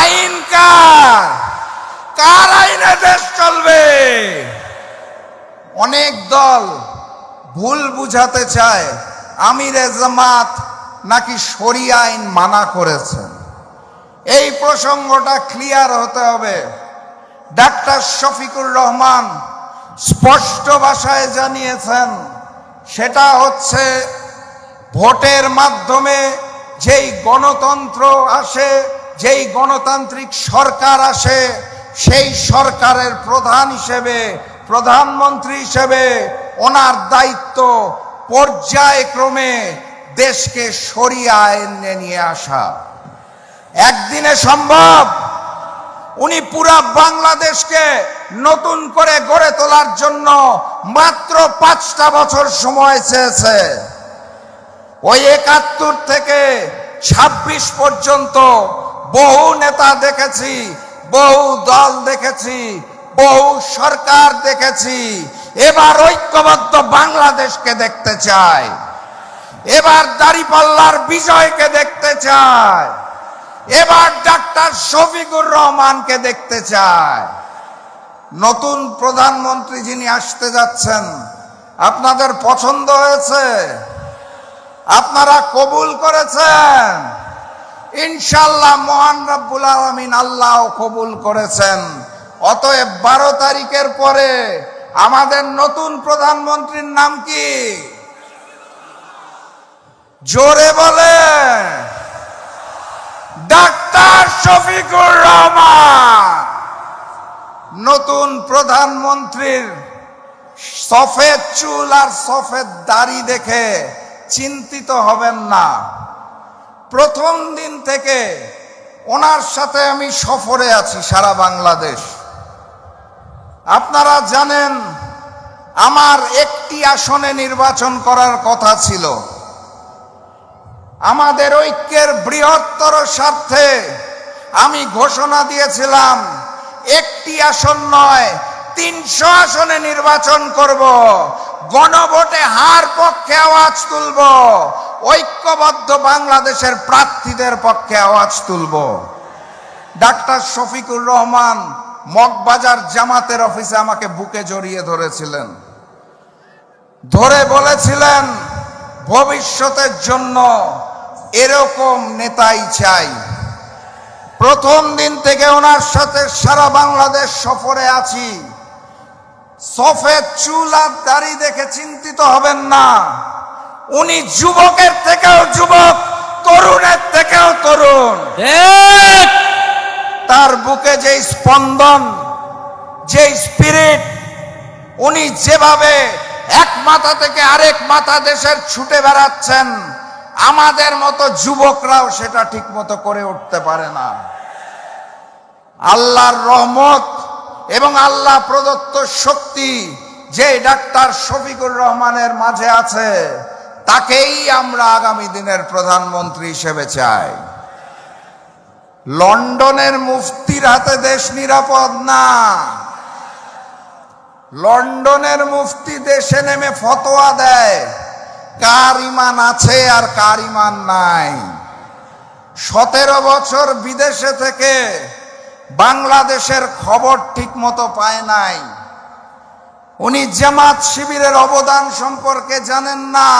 আইন কার কার আইনে দেশ চলবে? অনেক দল ভুল বুঝাতে চায়। আমির জামাত নাকি শরিয়া আইন মানা করেছেন এই প্রসঙ্গটা ক্লিয়ার হতে হবে। ডাক্তার শফিকুর রহমান স্পষ্ট ভাষায় জানিয়েছেন, সেটা হচ্ছে ভোটের মাধ্যমে যেই গণতন্ত্র আসে যেই গণতান্ত্রিক সরকার আসে, সেই সরকারের প্রধান হিসেবে, প্রধানমন্ত্রী হিসেবে ওনার দায়িত্ব পর্যায়ক্রমে দেশকে সরিয়ে আইনে নিয়ে আসা। একদিনে সম্ভব উনি পুরা বাংলাদেশকে নতুন করে গড়ে তোলার জন্য মাত্র পাঁচটা বছর সময় চেয়েছে। ওই একাত্তর থেকে ছাব্বিশ পর্যন্ত বহু নেতা দেখেছি, বহু দল দেখেছি, বহু সরকার দেখেছি। এবার ঐক্যবদ্ধ বাংলাদেশকে দেখতে চায় এবার দাড়িপাল্লার বিজয়কে দেখতে চায় এবার ডাক্তার শফিকুর রহমানকে দেখতে চায় নতুন প্রধানমন্ত্রী যিনি আসতে যাচ্ছেন, আপনাদের পছন্দ হয়েছে? আপনারা কবুল করেছেন? ইনশাল্লাহ মহান রব্বুল আলমিন আল্লাহ কবুল করেছেন। অতএব বারো তারিখের পরে আমাদের নতুন প্রধানমন্ত্রীর নাম কি? জোরে বলে। ডাক্তার শফিকুর রহমান। নতুন প্রধানমন্ত্রীর সফেদ চুল আর সফেদ দাড়ি দেখে চিন্তিত হবেন না। প্রথম দিন থেকে ওনার সাথে আমি সফরে আছি সারা বাংলাদেশ। আপনারা জানেন, আমার একটি আসনে নির্বাচন করার কথা ছিল। আমাদের ঐক্যের বৃহত্তর স্বার্থে আমি ঘোষণা দিয়েছিলাম, একটি আসন নয়, তিনশো আসনে নির্বাচন করব, গণভোটে হার পক্ষে আওয়াজ তুলব ঐক্যবদ্ধ বাংলাদেশের প্রার্থীদের পক্ষে আওয়াজ তুলব। ডাক্তার শফিকুর রহমান মগবাজার জামাতের অফিসে আমাকে বুকে জড়িয়ে ধরেছিলেন। ধরে বলেছিলেন, ভবিষ্যতের জন্য এরকম নেতাই চাই। প্রথম দিন থেকে ওনার সাথে সারা বাংলাদেশ সফরে আছি। সফেদ চুল আর দাড়ি দেখে চিন্তিত হবেন না। উনি যুবকের থেকেও যুবক তরুণের থেকেও তরুণ। তার বুকে যে স্পন্দন যে স্পিরিট উনি যেভাবে এক মাথা থেকে আরেক মাথা দেশের ছুটে বেড়াচ্ছেন আমাদের মতো যুবকরাও সেটা ঠিক মতো করে উঠতে পারে না। আল্লাহর রহমত এবং আল্লাহ প্রদত্ত শক্তি যে ডাক্তার শফিকুর রহমানের মাঝে আছে তাকেই আমরা আগামী দিনের প্রধানমন্ত্রী হিসেবে চাই। লন্ডনের মুফতির হাতে দেশ নিরাপদ না। লন্ডনের মুফতি দেশে নেমে ফতোয়া দেয়, কার ইমান আছে আর কার ইমান নাই। সতেরো বছর বিদেশে থেকে বাংলাদেশের খবর ঠিক মতো পায় নাই। উনি জামাত শিবিরের অবদান সম্পর্কে জানেন না।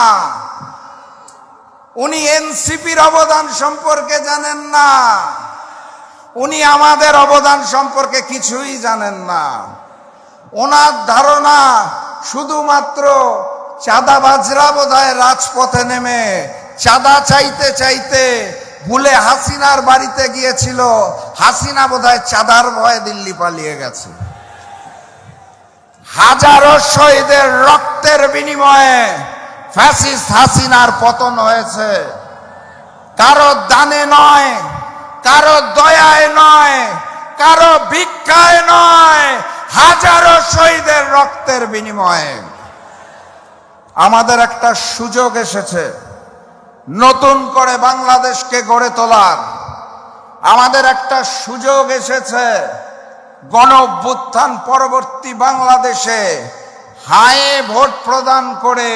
উনি এনসিপির অবদান সম্পর্কে জানেন না। উনি আমাদের অবদান সম্পর্কে কিছুই জানেন না। ওনার ধারণা শুধুমাত্র চাঁদাবাজরা বোধহয় রাজপথে নেমে, চাঁদা চাইতে চাইতে ভুলে হাসিনার বাড়িতে গিয়েছিল। হাসিনা বোধহয় চাঁদার ভয়ে দিল্লি পালিয়ে গেছে। হাজারো শহীদের রক্তের বিনিময়ে ফ্যাসিস্ট হাসিনার পতন হয়েছে। কারও দানে নয়, কারও দয়ায় নয়, কারও ভিক্ষায় নয়, হাজারো শহীদের রক্তের বিনিময়ে। আমাদের একটা সুযোগ এসেছে, নতুন করে বাংলাদেশকে গড়ে তোলার। আমাদের একটা সুযোগ এসেছে গণ পরবর্তী বাংলাদেশে হায়ে ভোট প্রদান করে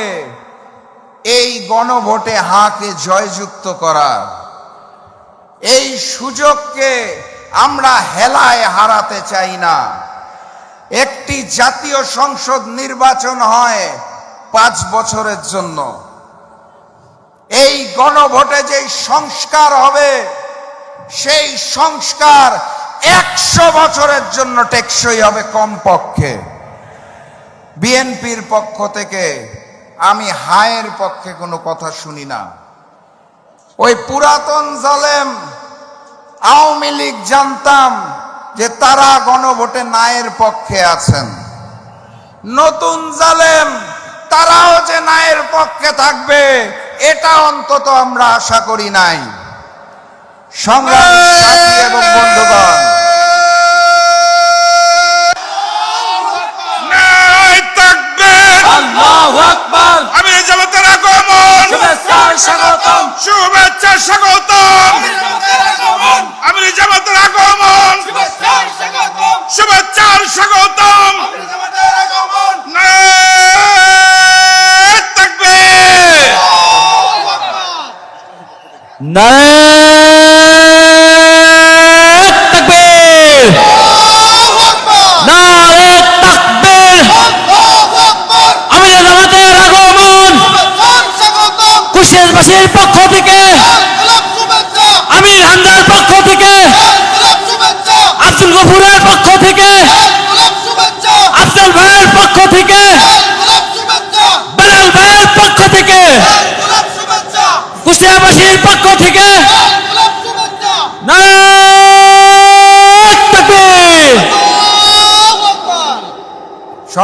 এই গণভোটে হাকে জয়যুক্ত করা। এই সুযোগকে আমরা হেলায় হারাতে চাই না। একটি জাতীয় সংসদ নির্বাচন হয় পাঁচ বছরের জন্য। এই গণভোটে যে সংস্কার হবে, সেই সংস্কার একশো বছরের জন্য টেকসই হবে কমপক্ষে। বিএনপির পক্ষ থেকে আমি হায়ের পক্ষে কোনো কথা শুনি না। ওই পুরাতন জালেম আওয়ামী লীগ জানতাম যে তারা গণভোটে নায়ের পক্ষে আছেন। নতুন জালেম তারাও যে নায়ের পক্ষে থাকবে, এটা অন্তত আমরা আশা করি নাই। সংগ্রাম এবং বন্ধুগণ শুভেচ্ছা স্বাগতম। আমি জামাতের আগমন। শুভেচ্ছার স্বাগতম। আমি জামাতের আগমন। কুশিয়ারবাসীর পক্ষ থেকে আমির হামদার পক্ষ থেকে আব্দুল গফুরের পক্ষ থেকে আফজাল ভাইয়ের পক্ষ থেকে বেলাল ভাইয়ের পক্ষ থেকে কুশিয়ারবাসীর পক্ষ থেকে নারে তাকবীর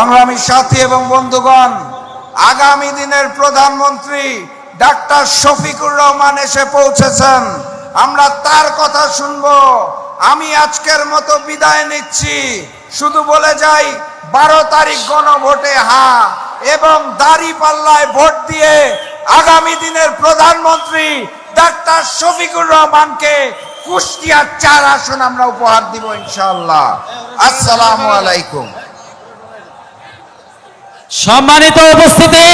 সংগ্রামী সাথী এবং বন্ধুগণ, আগামী দিনের প্রধানমন্ত্রী ডাক্তার শফিকুর রহমান এসে পৌঁছেছেন। আমরা তার কথা শুনব। আমি আজকের মতো বিদায় নিচ্ছি। শুধু বলে যাই, বারো তারিখ গণভোটে হা এবং দাড়ি পাল্লায় ভোট দিয়ে আগামী দিনের প্রধানমন্ত্রী ডাক্তার শফিকুর রহমানকে কুষ্টিয়ার চার আসন আমরা উপহার দিব ইনশাল্লাহ আসসালামু আলাইকুম। সম্মানিত উপস্থিতি